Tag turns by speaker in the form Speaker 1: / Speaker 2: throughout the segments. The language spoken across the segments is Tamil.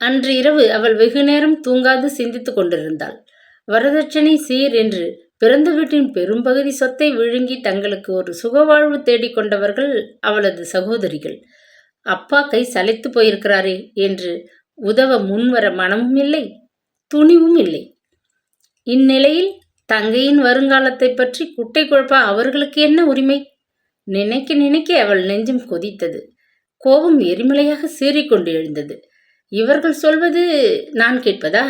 Speaker 1: அன்று இரவு அவள் வெகு நேரம் தூங்காது சிந்தித்துக் கொண்டிருந்தாள். வரதட்சணை சீர் என்று பிறந்த வீட்டின் பெரும்பகுதி சொத்தை விழுங்கி தங்களுக்கு ஒரு சுகவாழ்வு தேடிக் கொண்டவர்கள் அவளது சகோதரிகள். அப்பா கை சளைத்து போயிருக்கிறாரே என்று உதவ முன்வர மனமும் இல்லை துணிவும் இல்லை. இந்நிலையில் தங்கையின் வருங்காலத்தை பற்றி குட்டை குழப்ப அவர்களுக்கு என்ன உரிமை? நினைக்க நினைக்க அவள் நெஞ்சம் கொதித்தது. கோபம் எரிமலையாக சீறிக்கொண்டு எழுந்தது. இவர்கள் சொல்வது நான் கேட்பதா?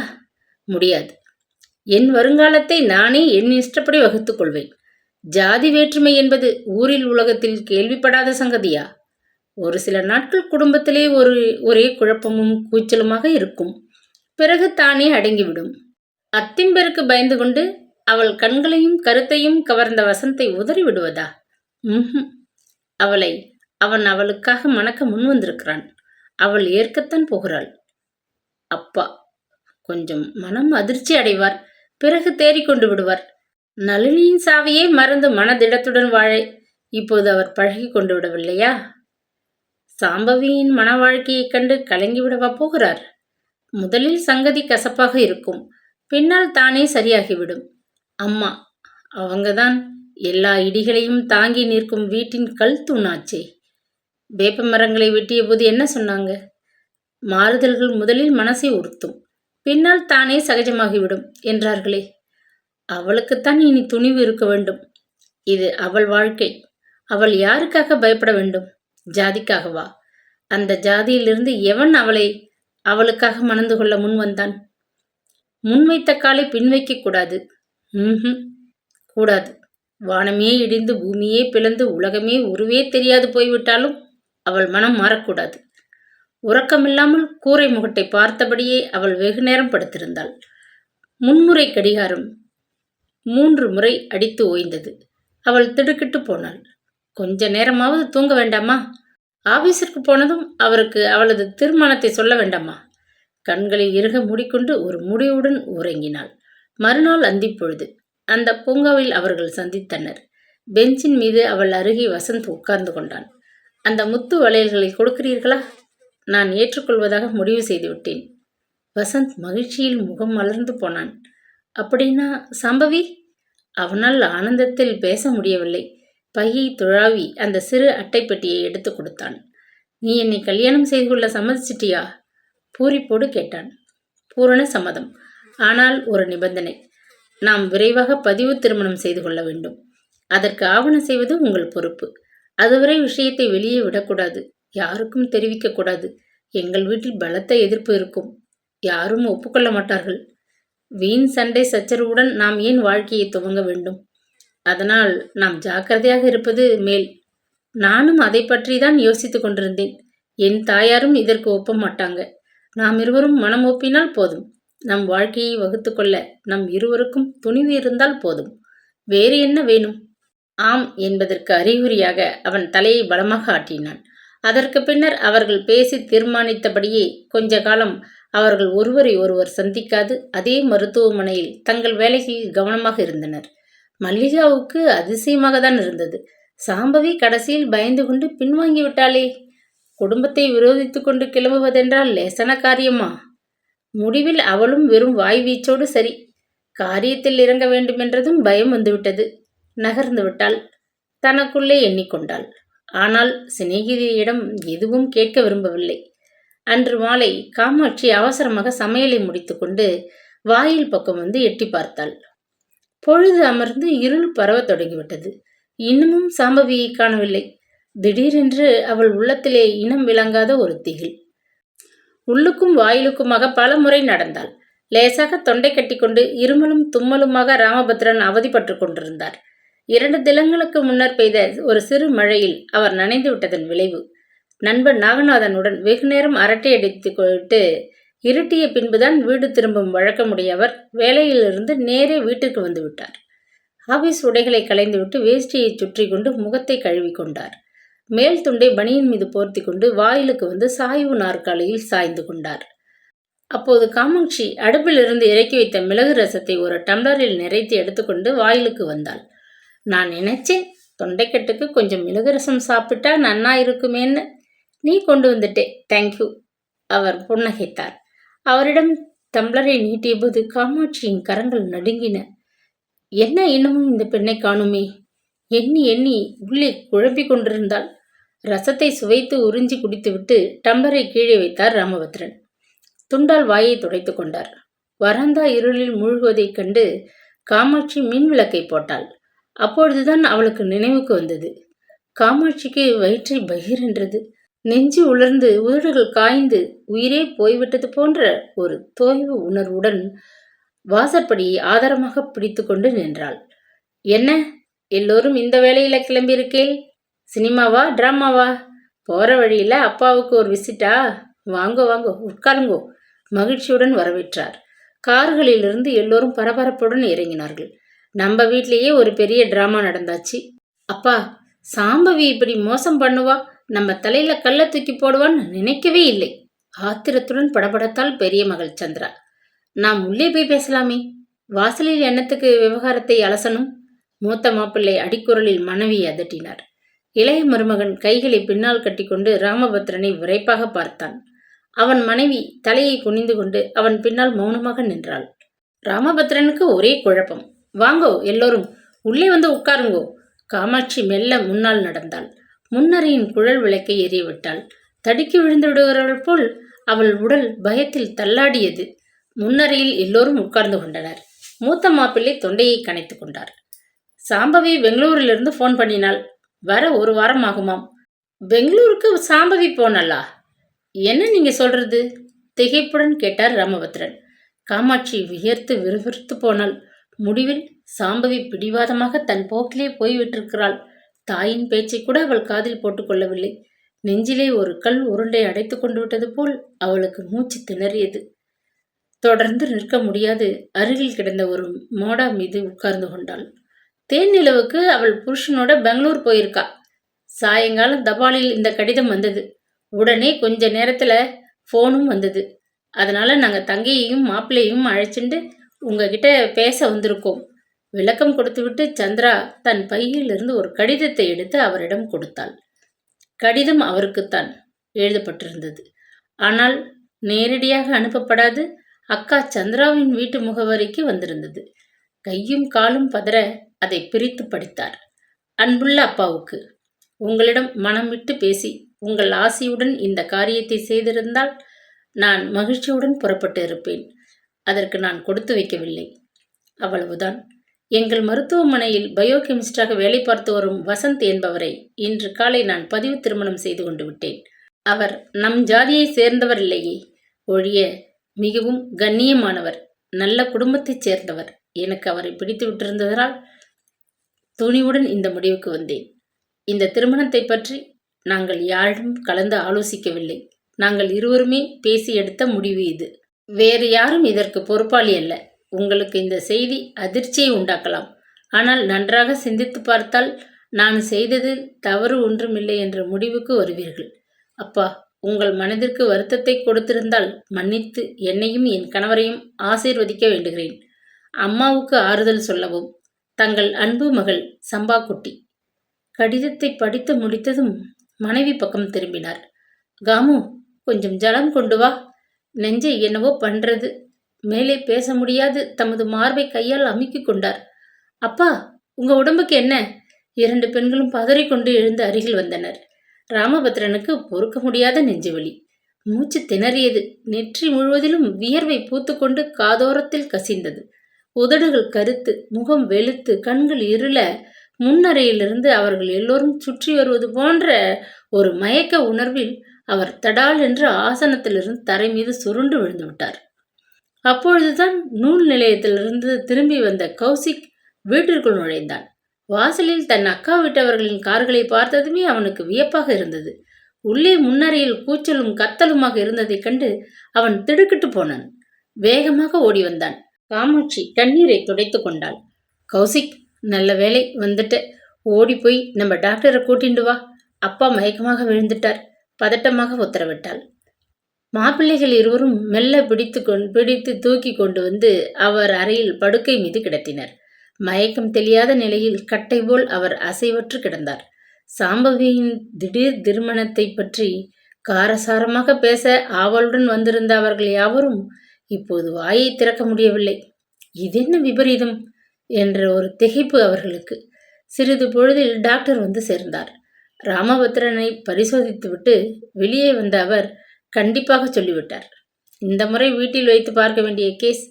Speaker 1: முடியாது. என் வருங்காலத்தை நானே என் இஷ்டப்படி வகுத்துக் கொள்வேன். ஜாதி வேற்றுமை என்பது ஊரில் உலகத்தில் கேள்விப்படாத சங்கதியா? ஒரு சில நாட்கள் குடும்பத்திலே ஒரு ஒரே குழப்பமும் கூச்சலுமாக இருக்கும். பிறகு தானே அடங்கிவிடும். அத்திம்பெருக்கு பயந்து கொண்டு அவள் கண்களையும் கருத்தையும் கவர்ந்த வசந்தை உதறி விடுவதா? அவளை அவன் அவளுக்காக மணக்க முன் வந்திருக்கிறான். அவள் ஏற்கத்தான் போகிறாள். அப்பா கொஞ்சம் மனம் அதிர்ச்சி அடைவார். பிறகு தேறிக்கொண்டு விடுவார். நளினியின் சாவியே மறந்து மனதிடத்துடன் வாழ இப்போது அவர் பழகி கொண்டு விடவில்லையா? சாம்பவியின் மன வாழ்க்கையைக் கண்டு கலங்கிவிடவா போகிறார்? முதலில் சங்கதி கசப்பாக இருக்கும். பின்னால் தானே சரியாகிவிடும். அம்மா அவங்கதான். எல்லா இடிகளையும் தாங்கி நிற்கும் வீட்டின் கல் தூணாச்சே. வேப்ப மரங்களை வெட்டிய போது என்ன சொன்னாங்க? மாறுதல்கள் முதலில் மனசை உறுத்தும் பின்னால் தானே சகஜமாகிவிடும் என்றார்களே. அவளுக்குத்தான் இனி துணிவு இருக்க வேண்டும். இது அவள் வாழ்க்கை. அவள் யாருக்காக பயப்பட வேண்டும்? ஜாதிக்காகவா அந்த ஜாதியிலிருந்து எவன் அவளை அவளுக்காக மணந்து கொள்ள முன் வந்தான்? முன்வைத்த காலை பின்வைக்க கூடாது. ம் கூடாது. வானமே இடிந்து பூமியே பிளந்து உலகமே உருவே தெரியாது போய்விட்டாலும் அவள் மனம் மாறக்கூடாது. உறக்கமில்லாமல் கூரை முகட்டை பார்த்தபடியே அவள் வெகு நேரம் படுத்திருந்தாள். முன்முறை கடிகாரம் மூன்று முறை அடித்து ஓய்ந்தது. அவள் திடுக்கிட்டு போனாள். கொஞ்ச நேரமாவது தூங்க வேண்டாமா? ஆபீஸிற்கு போனதும் அவருக்கு அவளது திருமணத்தை சொல்ல வேண்டாமா? கண்களை இறுக மூடிக்கொண்டு ஒரு முடிவுடன் உறங்கினாள். மறுநாள் அந்திப்பொழுது அந்த பூங்காவில் அவர்கள் சந்தித்தனர். பெஞ்சின் மீது அவள் அருகே வசந்த் உட்கார்ந்து கொண்டான். அந்த முத்து வளையல்களை கொடுக்கிறீர்களா? நான் ஏற்றுக்கொள்வதாக முடிவு செய்துவிட்டேன். வசந்த் மகிழ்ச்சியில் முகம் மலர்ந்து போனான். அப்படின்னா சம்பவி? அவனால் ஆனந்தத்தில் பேச முடியவில்லை. பையை துழாவி அந்த சிறு அட்டைப்பெட்டியை எடுத்து கொடுத்தான். நீ என்னை கல்யாணம் செய்து கொள்ள சம்மதிச்சிட்டியா? பூரிப்போடு கேட்டான். பூரண சம்மதம். ஆனால் ஒரு நிபந்தனை. நாம் விரைவாக பதிவு திருமணம் செய்து கொள்ள வேண்டும். அதற்கு ஆவணம் செய்வது உங்கள் பொறுப்பு. அதுவரை விஷயத்தை வெளியே விடக்கூடாது. யாருக்கும் தெரிவிக்கக்கூடாது எங்கள் வீட்டில் பலத்த எதிர்ப்பு இருக்கும். யாரும் ஒப்புக்கொள்ள மாட்டார்கள். வீண் சண்டை சச்சரவுடன் நாம் ஏன் வாழ்க்கையை துவங்க வேண்டும்? அதனால் நாம் ஜாக்கிரதையாக இருப்பது மேல். நானும் அதை பற்றி தான் யோசித்துக் கொண்டிருந்தேன். என் தாயாரும் இதற்கு ஒப்ப மாட்டாங்க. நாம் இருவரும் மனம் ஒப்பினால் போதும். நம் வாழ்க்கையை வகுத்து கொள்ள நம் இருவருக்கும் துணிவு இருந்தால் போதும். வேறு என்ன வேணும்? ஆம் என்பதற்கு அறிகுறியாக அவன் தலையை பலமாக ஆட்டினான். அதற்கு பின்னர் அவர்கள் பேசி தீர்மானித்தபடியே கொஞ்ச காலம் அவர்கள் ஒருவரை ஒருவர் சந்திக்காது அதே மருத்துவமனையில் தங்கள் வேலைகளில் கவனமாக இருந்தனர். மல்லிகாவுக்கு அதிசயமாக தான் இருந்தது. சாம்பவி கடைசியில் பயந்து கொண்டு பின்வாங்கி விட்டாளே குடும்பத்தை விரோதித்து கொண்டு கிளம்புவதென்றால் லேசன காரியமா? முடிவில் அவளும் வெறும் வாய் வீச்சோடு சரி காரியத்தில் இறங்க வேண்டுமென்றதும் பயம் வந்துவிட்டது. நகர்ந்து விட்டாள் தனக்குள்ளே எண்ணிக்கொண்டாள். ஆனால் சிநேகிதியிடம் எதுவும் கேட்க விரும்பவில்லை. அன்று மாலை காமாட்சி அவசரமாக சமையலை முடித்துக்கொண்டு வாயில் பக்கம் வந்து எட்டி பார்த்தாள். பொழுது அமர்ந்து இருள் பரவத் தொடங்கிவிட்டது. இன்னமும் சாம்பவியை காணவில்லை. திடீரென்று அவள் உள்ளத்திலே இனம் விளங்காத ஒரு திகில். உள்ளுக்கும் வாயிலுக்குமாக பல முறை நடந்தாள். லேசாக தொண்டை கட்டிக்கொண்டு இருமலும் தும்மலுமாக ராமபத்ரன் அவதிப்பட்டு கொண்டிருந்தார். இரண்டு தினங்களுக்கு முன்னர் பெய்த ஒரு சிறு மழையில் அவர் நனைந்து விட்டதன் விளைவு. நண்பன் நாகநாதனுடன் வெகு நேரம் அரட்டை அடித்து கொண்டு இருட்டிய பின்புதான் வீடு திரும்பும் வழக்கமுடையவர் வேலையிலிருந்து நேரே வீட்டுக்கு வந்து விட்டார். ஆபீஸ் உடைகளை களைந்துவிட்டு வேஷ்டியை சுற்றி கொண்டு முகத்தை கழுவி கொண்டார். மேல் துண்டை பனியின் மீது போர்த்தி கொண்டு வாயிலுக்கு வந்து சாய்வு நாற்காலியில் சாய்ந்து கொண்டார். அப்போது காமாட்சி அடுப்பிலிருந்து இறக்கி வைத்த மிளகு ரசத்தை ஒரு டம்ளரில் நிறைத்து எடுத்துக்கொண்டு வாயிலுக்கு வந்தாள். நான் நினைச்சேன். தொண்டைக்கட்டுக்கு கொஞ்சம் மிளகு ரசம் சாப்பிட்டா நன்னா இருக்குமேன்னு. நீ கொண்டு வந்துட்டே. தேங்க்யூ அவர் புன்னகைத்தார். அவரிடம் டம்ளரை நீட்டியபோது காமாட்சியின் கரங்கள் நடுங்கின. என்ன இன்னமும் இந்த பெண்ணை காணுமே? எண்ணி எண்ணி உள்ளே குழம்பி கொண்டிருந்தாள். ரசத்தை சுவைத்து உறிஞ்சி குடித்துவிட்டு டம்ளரை கீழே வைத்தார் ராமபத்ரன். துண்டால் வாயை துடைத்து கொண்டார். வராந்தா இருளில் மூழ்குவதைக் கண்டு காமாட்சி மின் விளக்கை போட்டாள். அப்பொழுதுதான் அவளுக்கு நினைவுக்கு வந்தது. காமாட்சிக்கு வயிற்றை பகிரென்றது நெஞ்சு உலர்ந்து உதடுகள் காய்ந்து உயிரே போய்விட்டது போன்ற ஒரு தோய்வு உணர்வுடன் வாசற்படியை ஆதாரமாக பிடித்து கொண்டு நின்றாள். என்ன? எல்லோரும் இந்த வேலையில கிளம்பியிருக்கேன் சினிமாவா டிராமாவா போற வழியில அப்பாவுக்கு ஒரு விசிட்டா? வாங்கோ வாங்கோ உட்காருங்கோ. மகிழ்ச்சியுடன் வரவேற்றார். கார்களிலிருந்து எல்லோரும் பரபரப்புடன் இறங்கினார்கள். நம்ம வீட்லேயே ஒரு பெரிய ட்ராமா நடந்தாச்சு. அப்பா சாம்பவி இப்படி மோசம் பண்ணுவா? நம்ம தலையில கல்ல தூக்கி போடுவான்னு நினைக்கவே இல்லை. ஆத்திரத்துடன் படபடத்தால் பெரிய மகள் சந்திரா. நாம் உள்ளே போய் பேசலாமே. வாசலில் எண்ணத்துக்கு விவகாரத்தை அலசனும் மூத்த மாப்பிள்ளை அடிக்குரலில் மனைவி அதட்டினார். இளைய மருமகன் கைகளை பின்னால் கட்டிக்கொண்டு ராமபத்ரனை விரைப்பாக பார்த்தான். அவன் மனைவி தலையை குனிந்து கொண்டு அவன் பின்னால் மௌனமாக நின்றாள். ராமபத்ரனுக்கு ஒரே குழப்பம். வாங்கோ எல்லோரும். உள்ளே வந்து உட்காருங்கோ. காமாட்சி மெல்ல முன்னால் நடந்தாள். முன்னறையின் குழல் விளக்கை எறியவிட்டாள். தடுக்கி விழுந்து விடுகிறவள் போல் அவள் உடல் பயத்தில் தள்ளாடியது. முன்னறையில் எல்லோரும் உட்கார்ந்து கொண்டனர். மூத்த மாப்பிள்ளை தொண்டையை கணைத்து கொண்டார். சாம்பவி பெங்களூரிலிருந்து ஃபோன் பண்ணினாள். வர ஒரு வாரம் ஆகுமாம். பெங்களூருக்கு சாம்பவி போனல்லா? என்ன நீங்க சொல்றது? திகைப்புடன் கேட்டார் ராமபத்ரன். காமாட்சி வியர்த்து விறுவிறுத்து போனாள். முடிவில் சாம்பவி பிடிவாதமாக தன் போக்கிலே போய்விட்டிருக்கிறாள் தாயின் பேச்சை கூட அவள் காதில் போட்டுக்கொள்ளவில்லை நெஞ்சிலே ஒரு கல் உருண்டை அடைத்து கொண்டு விட்டது போல் அவளுக்கு மூச்சு திணறியது. தொடர்ந்து நிற்க முடியாது. அருகில் கிடந்த ஒரு மோடா மீது உட்கார்ந்து கொண்டாள். தேன் நிலவுக்கு அவள் புருஷனோட பெங்களூர் போயிருக்கா. சாயங்காலம் தபாலில் இந்த கடிதம் வந்தது. உடனே கொஞ்ச நேரத்தில் ஃபோனும் வந்தது. அதனால் நாங்கள் தங்கையையும் மாப்பிள்ளையும் அழைச்சிட்டு உங்ககிட்ட பேச வந்திருக்கோம். விளக்கம் கொடுத்துவிட்டு சந்திரா தன் பையிலிருந்து ஒரு கடிதத்தை எடுத்து அவரிடம் கொடுத்தாள். கடிதம் அவருக்குத்தான் எழுதப்பட்டிருந்தது. ஆனால் நேரடியாக அனுப்பப்படாது அக்கா சந்திராவின் வீட்டு முகவரிக்கு வந்திருந்தது. கையும் காலும் பதற அதை பிரித்து படித்தார். அன்புள்ள அப்பாவுக்கு உங்களிடம் மனம் விட்டு பேசி உங்கள் ஆசையுடன் இந்த காரியத்தை செய்திருந்தால் நான் மகிழ்ச்சியுடன் புறப்பட்டு இருப்பேன். அதற்கு நான் கொடுத்து வைக்கவில்லை. அவ்வளவுதான். எங்கள் மருத்துவமனையில் பயோகெமிஸ்டாக வேலை பார்த்து வரும் வசந்த் என்பவரை இன்று காலை நான் பதிவு திருமணம் செய்து கொண்டு விட்டேன். அவர் நம் ஜாதியை சேர்ந்தவர் இல்லையே ஒழிய மிகவும் கண்ணியமானவர் நல்ல குடும்பத்தைச் சேர்ந்தவர். எனக்கு அவரை பிடித்து விட்டிருந்ததனால் துணிவுடன் இந்த முடிவுக்கு வந்தேன். இந்த திருமணத்தை பற்றி நாங்கள் யாரும் கலந்து ஆலோசிக்கவில்லை. நாங்கள் இருவருமே பேசி எடுத்த முடிவு இது. வேறு யாரும் இதற்கு பொறுப்பாளி அல்ல. உங்களுக்கு இந்த செய்தி அதிர்ச்சியை உண்டாக்கலாம். ஆனால் நன்றாக சிந்தித்து பார்த்தால் நான் செய்தது தவறு ஒன்றுமில்லை என்ற முடிவுக்கு வருவீர்கள். அப்பா உங்கள் மனதிற்கு வருத்தத்தை கொடுத்திருந்தால் மன்னித்து என்னையும் என் கணவரையும் ஆசீர்வதிக்க வேண்டுகிறேன். அம்மாவுக்கு ஆறுதல் சொல்லவும். தங்கள் அன்பு மகள் சம்பாக்குட்டி. கடிதத்தை படித்து முடித்ததும் மனைவி பக்கம் திரும்பினார். காமு கொஞ்சம் ஜலம் கொண்டு வா. நெஞ்சை என்னவோ பண்றது. மேலே பேச முடியாது. தமது மார்பை கையால் அமுக்கிக் கொண்டார். அப்பா உங்க உடம்புக்கு என்ன? இரண்டு பெண்களும் பதறிக்கொண்டு எழுந்து அருகில் வந்தனர். ராமபத்ரனுக்கு பொறுக்க முடியாத நெஞ்சுவலி. மூச்சு திணறியது. நெற்றி முழுவதிலும் வியர்வை பூத்துக்கொண்டு காதோரத்தில் கசிந்தது. உதடுகள் கருத்து முகம் வெளுத்து கண்கள் இருள முன்னறையிலிருந்து அவர்கள் எல்லோரும் சுற்றி வருவது போன்ற ஒரு மயக்க உணர்வில் அவர் தடால் என்று ஆசனத்திலிருந்து தரை மீது சுருண்டு விழுந்து விட்டார். அப்பொழுதுதான் நூல் நிலையத்திலிருந்து திரும்பி வந்த கௌசிக் வீட்டிற்குள் நுழைந்தான். வாசலில் தன் அக்கா விட்டவர்களின் கார்களை பார்த்ததுமே அவனுக்கு வியப்பாக இருந்தது. உள்ளே முன்னறையில் கூச்சலும் கத்தலுமாக இருந்ததைக் கண்டு அவன் திடுக்கிட்டு போனான். வேகமாக ஓடி வந்தான். காமாட்சி கண்ணீரை துடைத்து கொண்டாள். கௌசிக் நல்ல வேலை வந்துட்ட. ஓடி போய் நம்ம டாக்டரை கூட்டிண்டு வா. அப்பா மயக்கமாக விழுந்துட்டார். பதட்டமாக உத்தரவிட்டாள். மாப்பிள்ளைகள் இருவரும் மெல்ல பிடித்து கொண்டு பிடித்து தூக்கி கொண்டு வந்து அவர் அறையில் படுக்கை மீது கிடத்தினர். மயக்கம் தெரியாத நிலையில் கட்டை போல் அவர் அசைவற்று கிடந்தார். சாம்பவியின் திடீர் திருமணத்தை பற்றி காரசாரமாக பேச ஆவலுடன் வந்திருந்த அவர்கள் யாவரும் இப்போது வாயை திறக்க முடியவில்லை. இதென்ன விபரீதம்? என்ற ஒரு திகைப்பு அவர்களுக்கு. சிறிது பொழுதில் டாக்டர் வந்து சேர்ந்தார். ராமபத்ரனை பரிசோதித்துவிட்டு வெளியே வந்த அவர் கண்டிப்பாக சொல்லிவிட்டார். இந்த முறை வீட்டில் வைத்து பார்க்க வேண்டிய கேஸ்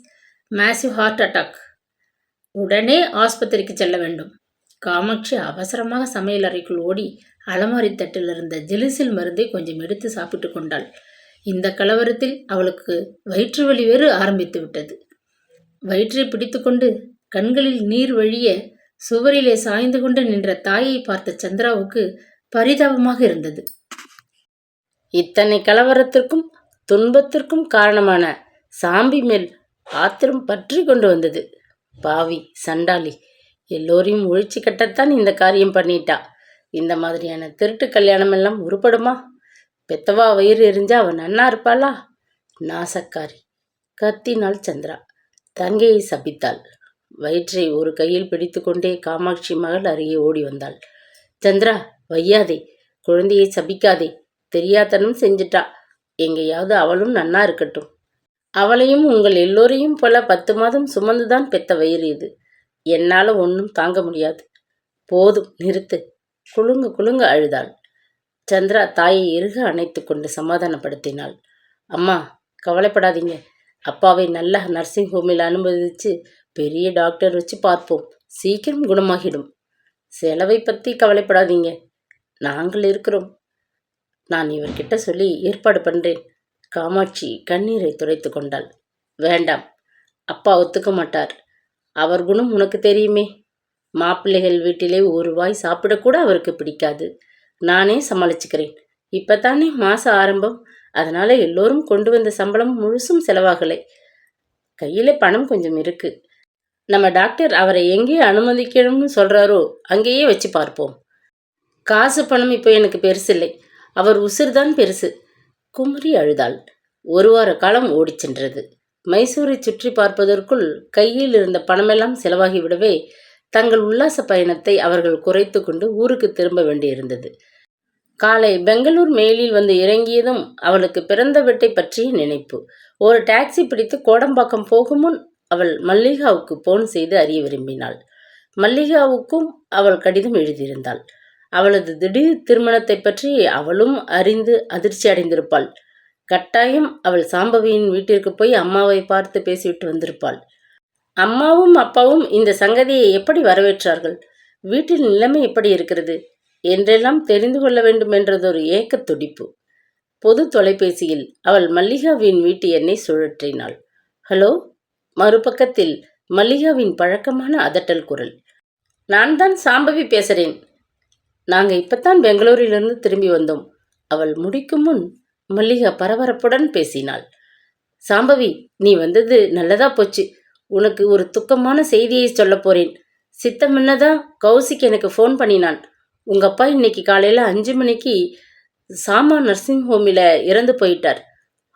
Speaker 1: மேசிவ் ஹார்ட் அட்டாக். உடனே ஆஸ்பத்திரிக்கு செல்ல வேண்டும். காமாட்சி அவசரமாக சமையல் அறைக்குள் ஓடி அலமாரி தட்டில் இருந்த ஜெலிசில் மருந்தை கொஞ்சம் எடுத்து சாப்பிட்டு கொண்டாள். இந்த கலவரத்தில் அவளுக்கு வயிற்று வலி வேறு ஆரம்பித்து விட்டது. வயிற்றை பிடித்துக்கொண்டு கண்களில் நீர் வழிய சுவரிலே சாய்ந்து கொண்டு நின்ற தாயை பார்த்த சந்திராவுக்கு பரிதாபமாக இருந்தது. இத்தனை கலவரத்திற்கும் துன்பத்திற்கும் காரணமான சாம்பி மேல் ஆத்திரம் பற்றி கொண்டு வந்தது. பாவி சண்டாளி எல்லோரையும் ஒழிச்சு கட்டத்தான் இந்த காரியம் பண்ணிட்டா. இந்த மாதிரியான திருட்டு கல்யாணம் எல்லாம் உருப்படுமா? பெத்தவா வயிறு எரிஞ்சா அவன் நன்னா இருப்பாளா? நாசக்காரி கத்தினாள் சந்திரா தங்கையை சபித்தாள். வயிற்றை ஒரு கையில் பிடித்துக்கொண்டே காமாட்சி மகள் அருகே ஓடி வந்தாள். சந்திரா வையாதே குழந்தையை சபிக்காதே தெரியாதனம் செஞ்சிட்டா எங்கேயாவது அவளும் நன்னா இருக்கட்டும். அவளையும் உங்கள் எல்லோரையும் போல பத்து மாதம் சுமந்துதான் பெத்த வயிறு இது. என்னால் ஒன்றும் தாங்க முடியாது. போதும் நிறுத்து. குலுங்க குலுங்கு அழுதாள். சந்திரா தாயை இறுக அணைத்து கொண்டு சமாதானப்படுத்தினாள். அம்மா கவலைப்படாதீங்க. அப்பாவை நல்ல நர்சிங் ஹோமில் அனுமதித்து பெரிய டாக்டர் வச்சு பார்ப்போம். சீக்கிரம் குணமாகிடும். செலவை பற்றி கவலைப்படாதீங்க. நாங்கள் இருக்கிறோம். நான் இவர்கிட்ட சொல்லி ஏற்பாடு பண்ணுறேன் காமாட்சி கண்ணீரை துடைத்து கொண்டாள். வேண்டாம் அப்பா ஒத்துக்க மாட்டார். அவர் குணம் உனக்கு தெரியுமே. மாப்பிள்ளைகள் வீட்டிலே ஒரு வாய் சாப்பிடக்கூட அவருக்கு பிடிக்காது. நானே சமாளிச்சுக்கிறேன். இப்போ தானே மாதம் ஆரம்பம். அதனால் எல்லோரும் கொண்டு வந்த சம்பளம் முழுசும் செலவாகலை. கையில் பணம் கொஞ்சம் இருக்கு. நம்ம டாக்டர் அவரை எங்கே அனுமதிக்கணும்னு சொல்கிறாரோ அங்கேயே வச்சு பார்ப்போம். காசு பணம் இப்போ எனக்கு பெருசில்லை அவர் உசிர் தான் பெருசு. குமரி அழுதாள். ஒரு வார காலம் ஓடிச் சென்றது. மைசூரை சுற்றி பார்ப்பதற்குள் கையில் இருந்த பணமெல்லாம் செலவாகிவிடவே தங்கள் உல்லாச பயணத்தை அவர்கள் குறைத்து கொண்டு ஊருக்கு திரும்ப வேண்டியிருந்தது. காலை பெங்களூர் மெயிலில் வந்து இறங்கியதும் அவளுக்கு பிறந்த வீட்டை பற்றிய நினைப்பு. ஒரு டாக்ஸி பிடித்து கோடம்பாக்கம் போகும் முன் அவள் மல்லிகாவுக்கு போன் செய்து அறிய விரும்பினாள். மல்லிகாவுக்கும் அவள் கடிதம் எழுதியிருந்தாள். அவளது திடீர் திருமணத்தை பற்றி அவளும் அறிந்து அதிர்ச்சி அடைந்திருப்பாள். கட்டாயம் அவள் சாம்பவியின் வீட்டிற்கு போய் அம்மாவை பார்த்து பேசிவிட்டு வந்திருப்பாள். அம்மாவும் அப்பாவும் இந்த சங்கதியை எப்படி வரவேற்றார்கள்? வீட்டில் நிலைமை எப்படி இருக்கிறது? என்றெல்லாம் தெரிந்து கொள்ள வேண்டும் என்றதொரு ஏக்கத் துடிப்பு. பொது தொலைபேசியில் அவள் மல்லிகாவின் வீட்டு எண்ணை சுழற்றினாள். ஹலோ மறுபக்கத்தில் மல்லிகாவின் பழக்கமான அதட்டல் குரல். நான் தான் சாம்பவி பேசுகிறேன் நாங்கள் இப்பத்தான் பெங்களூரிலிருந்து திரும்பி வந்தோம். அவள் முடிக்கும் முன் மல்லிகா பரபரப்புடன் பேசினாள். சாம்பவி நீ வந்தது நல்லதா போச்சு. உனக்கு ஒரு துக்கமான செய்தியை சொல்ல போறேன். சித்தமுன்னதான் கௌசிக் எனக்கு ஃபோன் பண்ணினான். உங்க அப்பா இன்னைக்கு காலையில அஞ்சு மணிக்கு சாமா நர்சிங் ஹோமில் இறந்து போயிட்டார்.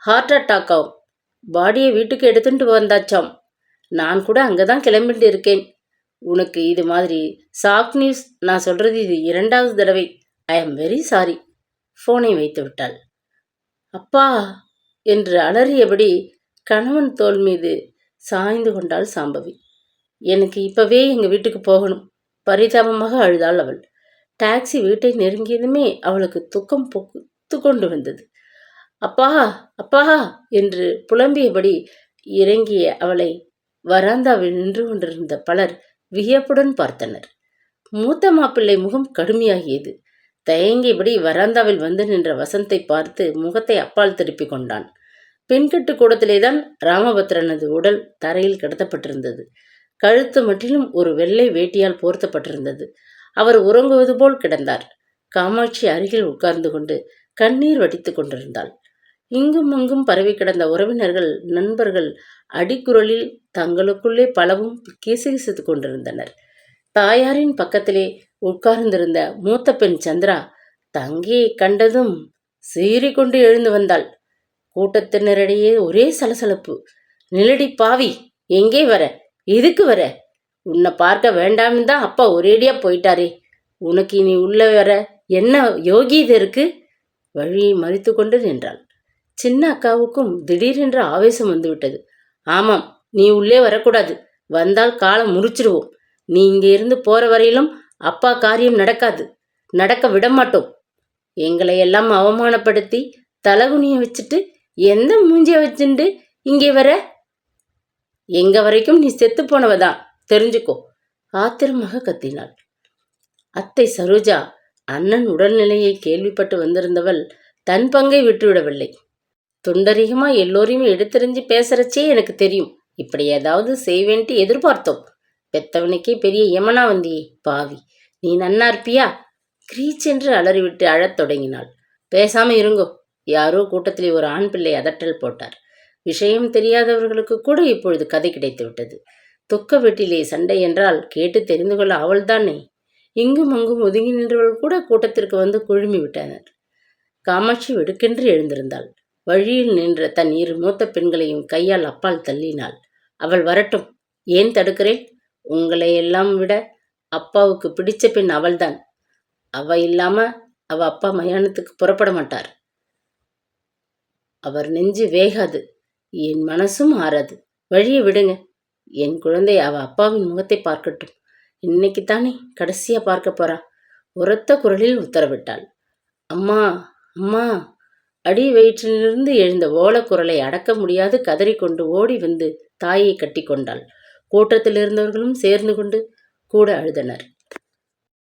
Speaker 1: ஹார்ட் அட்டாக் ஆகும் பாடியை வீட்டுக்கு எடுத்துட்டு வந்தாச்சாம். நான் கூட அங்கே தான் கிளம்பிட்டு இருக்கேன். உனக்கு இது மாதிரி சாக் நியூஸ் நான் சொல்கிறது இது இரண்டாவது தடவை. ஐ ஆம் வெரி சாரி ஃபோனை வைத்து விட்டாள். அப்பா என்று அலறியபடி கணவன் தோள் மீது சாய்ந்து கொண்டாள் சாம்பவி. எனக்கு இப்போவே எங்கள் வீட்டுக்கு போகணும். பரிதாபமாக அழுதாள் அவள். டாக்ஸி வீட்டை நெருங்கியதுமே அவளுக்கு துக்கம் பொத்து கொண்டு வந்தது. அப்பா அப்பா என்று புலம்பியபடி இறங்கிய அவளை வராந்தாவில் நின்று கொண்டிருந்த பலர் வியப்புடன் பார்த்தனர். மூத்த மாப்பிள்ளை முகம் கடுமையாகியது. தயங்கியபடி வராந்தாவில் வந்து நின்ற வசந்தை பார்த்து முகத்தை அப்பால் திருப்பிக் கொண்டான். பெண்கட்டு கூடத்திலேதான் ராமபத்ரனது உடல் தரையில் கிடத்தப்பட்டிருந்தது. கழுத்து மட்டிலும் ஒரு வெள்ளை வேட்டியால் போர்த்தப்பட்டிருந்தது. அவர் உறங்குவது போல் கிடந்தார். காமாட்சி அருகில் உட்கார்ந்து கொண்டு கண்ணீர் வடித்து கொண்டிருந்தாள். இங்கும் அங்கும் பரவி கிடந்த உறவினர்கள் நண்பர்கள் அடிக்குரலில் தங்களுக்குள்ளே பலவும் கிசுகிசுத்து கொண்டிருந்தனர். தாயாரின் பக்கத்திலே உட்கார்ந்திருந்த மூத்த பெண் சந்திரா தங்கியை கண்டதும் சீறிக்கொண்டு எழுந்து வந்தாள். கூட்டத்தினரிடையே ஒரே சலசலப்பு. நிலடி பாவி எங்கே வர? எதுக்கு வர? உன்னை பார்க்க வேண்டாம்னு தான் அப்பா ஒரேடியா போயிட்டாரே. உனக்கு இனி உள்ள வர என்ன யோகி இது இருக்கு? வழியை மறித்து கொண்டு நின்றாள். சின்ன அக்காவுக்கும் திடீரென்று ஆவேசம் வந்துவிட்டது. ஆமாம் நீ உள்ளே வரக்கூடாது. வந்தால் காலம் முறிச்சிடுவோம். நீ இங்கே இருந்து போற வரையிலும் அப்பா காரியம் நடக்காது. நடக்க விட மாட்டோம் எங்களை எல்லாம் அவமானப்படுத்தி தலகுனிய வச்சுட்டு எந்த மூஞ்சிய வச்சுண்டு இங்கே வர? எங்க வரைக்கும் நீ செத்து போனவதான் தெரிஞ்சுக்கோ. ஆத்திரமாக கத்தினாள். அத்தை சரோஜா அண்ணன் உடல்நிலையை கேள்விப்பட்டு வந்திருந்தவள் தன் பங்கை விட்டுவிடவில்லை. துண்டரிகமாக எல்லோரையும் எடுத்தெறிஞ்சு பேசுறச்சே எனக்கு தெரியும். இப்படி ஏதாவது செய்வேன்ட்டு எதிர்பார்த்தோம். பெத்தவனுக்கே பெரிய யமனா வந்தியே பாவி. நீ நன்னா இருப்பியா? கிரீச் என்று அலறிவிட்டு அழத் தொடங்கினாள். பேசாம இருங்கோ. யாரோ கூட்டத்திலே ஒரு ஆண் பிள்ளை அதட்டல் போட்டார். விஷயம் தெரியாதவர்களுக்கு கூட இப்பொழுது கதை கிடைத்து விட்டது. துக்க வீட்டிலே சண்டை என்றால் கேட்டு தெரிந்து கொள்ள அவள்தானே இங்கும் அங்கும் ஒதுங்கி நின்றவர்கள் கூட கூட்டத்திற்கு வந்து குழுமி விட்டனர். காமாட்சி வெடுக்கென்று எழுந்திருந்தாள். வழியில் நின்ற தன் இரு மூத்த பெண்களையும் கையால் அப்பால் தள்ளினாள். அவள் வரட்டும் ஏன் தடுக்கிறேன்? உங்களை எல்லாம் விட அப்பாவுக்கு பிடிச்ச பெண் அவள்தான். அவ இல்லாம அவ அப்பா மயானத்துக்கு புறப்பட மாட்டார். அவர் நெஞ்சு வேகாது என் மனசும் ஆறாது. வழியை விடுங்க. என் குழந்தை அவ அப்பாவின் முகத்தை பார்க்கட்டும். இன்னைக்கு தானே கடைசியா பார்க்க போறா? உரத்த குரலில் உத்தரவிட்டாள். அம்மா அம்மா. அடி வயிற்றிலிருந்து எழுந்த ஓலக்குரலை அடக்க முடியாது கதறிக்கொண்டு ஓடி வந்து தாயை கட்டிக்கொண்டாள். கூட்டத்தில் இருந்தவர்களும் சேர்ந்து கொண்டு கூட அழுதனர்.